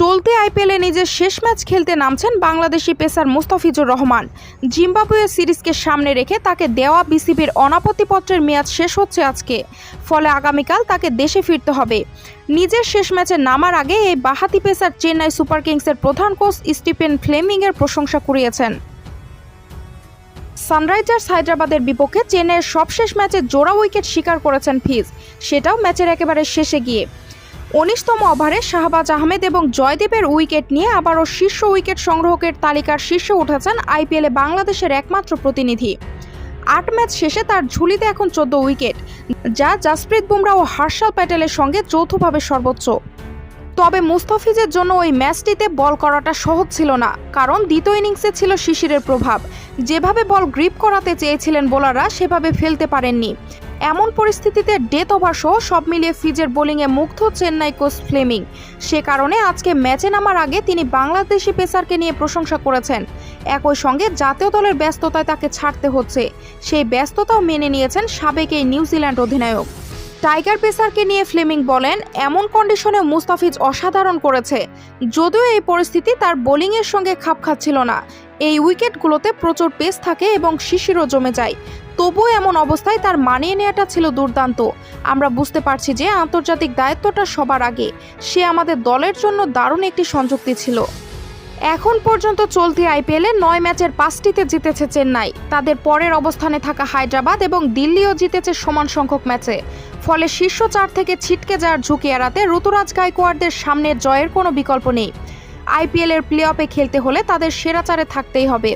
চলতি আইপিএলে নিজের শেষ ম্যাচ খেলতে নামছেন বাংলাদেশি পেসার মুস্তাফিজুর রহমান। জিম্বাবুয়ে সিরিজকে সামনে রেখে তাকে দেওয়া বিসিবির অনাপত্তিপত্রের মেয়াদ শেষ হচ্ছে আজকে। ফলে আগামীকাল তাকে দেশে ফিরতে হবে। নিজের শেষ ম্যাচে নামার আগে এই বাহাতি পেসার চেন্নাই সুপার কিংসের প্রধান কোচ স্টিফেন ফ্লেমিংয়ের প্রশংসা কুড়িয়েছেন। সানরাইজার্স হায়দ্রাবাদের বিপক্ষে চেন্নাইয়ের সবশেষ ম্যাচে জোড়া উইকেট শিকার করেছেন ফিজ। সেটাও ম্যাচের একেবারে শেষে গিয়ে। উনিশতম ওভারে শাহবাজ আহমেদ এবং জয়দেবের উইকেট নিয়ে আবারও শীর্ষ উইকেট সংগ্রহকের তালিকার শীর্ষে উঠেছেন আইপিএলে বাংলাদেশের একমাত্র প্রতিনিধি। আট ম্যাচ শেষে তার ঝুলিতে এখন চোদ্দ উইকেট, যা জাসপ্রীত বুমরা ও হার্ষাল প্যাটেলের সঙ্গে যৌথভাবে সর্বোচ্চ। তবে মুস্তাফিজের জন্য ওই ম্যাচটিতে বল করাটা সহজ ছিল না, কারণ দ্বিতীয় ইনিংসে ছিল শিশিরের প্রভাব। যেভাবে বল গ্রিপ করাতে চেয়েছিলেন বোলাররা, সেভাবে ফেলতে পারেননি। এমন পরিস্থিতিতে ডেথ ওভার সহ সব মিলিয়ে ফিজের বোলিংয়ে মুগ্ধ চেন্নাই কোচ ফ্লেমিং। সে কারণে আজকে ম্যাচে নামার আগে তিনি বাংলাদেশি পেসারকে নিয়ে প্রশংসা করেছেন। একই সঙ্গে জাতীয় দলের ব্যস্ততায় তাকে ছাড়তে হচ্ছে। সেই ব্যস্ততাও মেনে নিয়েছেন সাবেক এই নিউজিল্যান্ড অধিনায়ক। টাইগার পেসারকে নিয়ে ফ্লেমিং বলেন, এমন কন্ডিশনে মুস্তাফিজ অসাধারণ করেছে। যদিও এই পরিস্থিতি তার বোলিংয়ের সঙ্গে খাপ খাচ্ছিল না। এই উইকেটগুলোতে প্রচুর পেস থাকে এবং শিশিরও জমে যায়। তবুও এমন অবস্থায় তার মানিয়ে নেওয়াটা ছিল দুর্দান্ত। আমরা বুঝতে পারছি যে আন্তর্জাতিক দায়িত্বটা সবার আগে। সে আমাদের দলের জন্য দারুণ একটি সংযুক্তি ছিল। এখন পর্যন্ত চলতি আইপিএলে নয় ম্যাচের পাঁচটিতে জিতেছে চেন্নাই। তাদের পরের অবস্থানে থাকা হায়দ্রাবাদ এবং দিল্লিও জিতেছে সমান সংখ্যক ম্যাচে। ফলে শীর্ষ চার থেকে ছিটকে যাওয়ার ঝুঁকি এড়াতে ঋতুরাজ গায়কোয়াড়দের সামনে জয়ের কোনো বিকল্প নেই। আইপিএলের প্লে অফে খেলতে হলে তাদের সেরা চারে থাকতেই হবে।